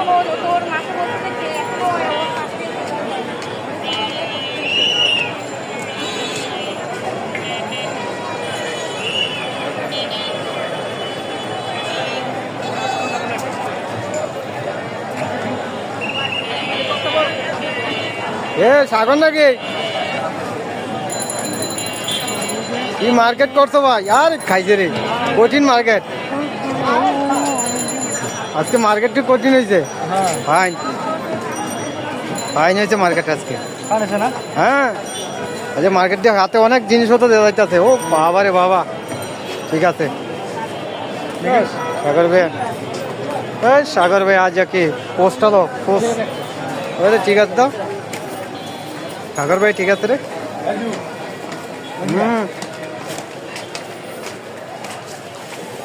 এখনও তোর মাকে বলতে যে এখনও এ সাগর নাকি কি মার্কেট করছ ভাই আর খাইছে রে কঠিন মার্কেট আজকে মার্কেটটি কঠিন হয়েছে ফাইন ফাইন হয়েছে মার্কেট আজকে। হ্যাঁ। আজকে মার্কেটটি হাতে অনেক জিনিসপত্র দেওয়া যাইতেছে। ও বাবা রে বাবা। ঠিক আছে। সাগর ভাই। এই সাগর ভাই আজ কি পোস্টটা দাও পোস্ট ওরে ঠিক আছে দাও সাগর ভাই ঠিক আছে রে? হুম।